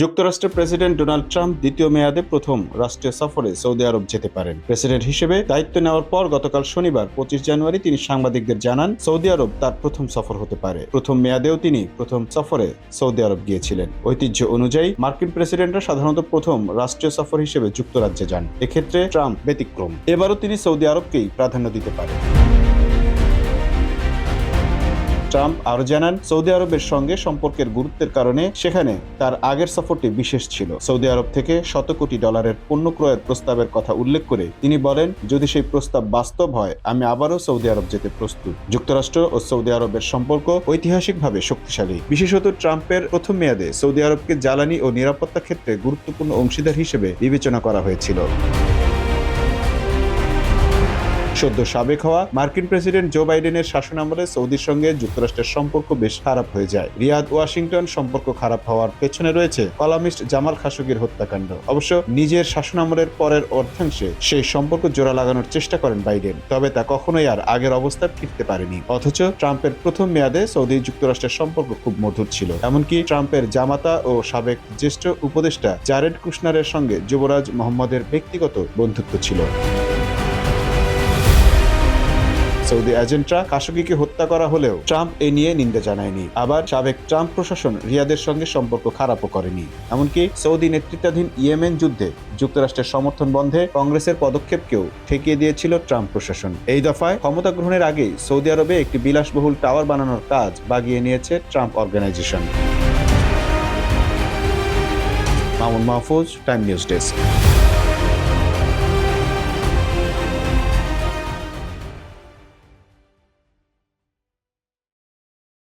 যুক্তরাষ্ট্রের president Donald Trump দ্বিতীয় মেয়াদে প্রথম রাষ্ট্রীয় সফরে সৌদি আরব যেতে পারেন। প্রেসিডেন্ট হিসেবে দায়িত্ব নেওয়ার পর গতকাল শনিবার পঁচিশ জানুয়ারি তিনি সাংবাদিকদের জানান, সৌদি আরব তার প্রথম সফর হতে পারে। প্রথম মেয়াদেও তিনি প্রথম সফরে সৌদি আরব গিয়েছিলেন। ঐতিহ্য অনুযায়ী মার্কিন প্রেসিডেন্টরা সাধারণত প্রথম রাষ্ট্রীয় সফর হিসেবে যুক্তরাজ্যে যান। এক্ষেত্রে ট্রাম্প ব্যতিক্রম। এবারও তিনি সৌদি আরবকেই প্রাধান্য দিতে পারেন। ট্রাম্প আরও জানান, সৌদি আরবের সঙ্গে সম্পর্কের গুরুত্বের কারণে সেখানে তার আগের সফরটি বিশেষ ছিল। সৌদি আরব থেকে শত কোটি ডলারের পণ্য ক্রয়ের প্রস্তাবের কথা উল্লেখ করে তিনি বলেন, যদি সেই প্রস্তাব বাস্তব হয়, আমি আবারও সৌদি আরব যেতে প্রস্তুত। যুক্তরাষ্ট্র ও সৌদি আরবের সম্পর্ক ঐতিহাসিকভাবে শক্তিশালী। বিশেষত ট্রাম্পের প্রথম মেয়াদে সৌদি আরবকে জ্বালানি ও নিরাপত্তা ক্ষেত্রে গুরুত্বপূর্ণ অংশীদার হিসেবে বিবেচনা করা হয়েছিল। সদ্য সাবেক হওয়া মার্কিন প্রেসিডেন্ট জো বাইডেনের শাসনামলে সৌদির সঙ্গে যুক্তরাষ্ট্রের সম্পর্ক বেশ খারাপ হয়ে যায়। রিয়াদ ওয়াশিংটন সম্পর্ক খারাপ হওয়ার পেছনে রয়েছে কলামিস্ট জামাল খাশোগির হত্যাকাণ্ড। অবশ্য নিজের শাসনামলের পরের অর্ধাংশে সেই সম্পর্ক জোড়া লাগানোর চেষ্টা করেন বাইডেন, তবে তা কখনোই আর আগের অবস্থা ফিরতে পারেনি। অথচ ট্রাম্পের প্রথম মেয়াদে সৌদি যুক্তরাষ্ট্রের সম্পর্ক খুব মধুর ছিল। এমনকি ট্রাম্পের জামাতা ও সাবেক জ্যেষ্ঠ উপদেষ্টা জারেড কুশনারের সঙ্গে যুবরাজ মোহাম্মদের ব্যক্তিগত বন্ধুত্ব ছিল। সৌদি এজেন্টরা খাশোগিকে হত্যা করা হলেও ট্রাম্প এ নিয়ে নিন্দা জানায়নি। আবার সাবেক ট্রাম্প প্রশাসন রিয়াদের সঙ্গে সম্পর্ক খারাপও করেনি। এমনকি সৌদি নেতৃত্বাধীন ইয়েমেন যুদ্ধে যুক্তরাষ্ট্রের সমর্থন বন্ধে কংগ্রেসের পদক্ষেপকেও ঠেকিয়ে দিয়েছিল ট্রাম্প প্রশাসন। এই দফায় ক্ষমতা গ্রহণের আগেই সৌদি আরবে একটি বিলাসবহুল টাওয়ার বানানোর কাজ বাগিয়ে নিয়েছে Trump organisation. Mamun Mahfuz, time news desk.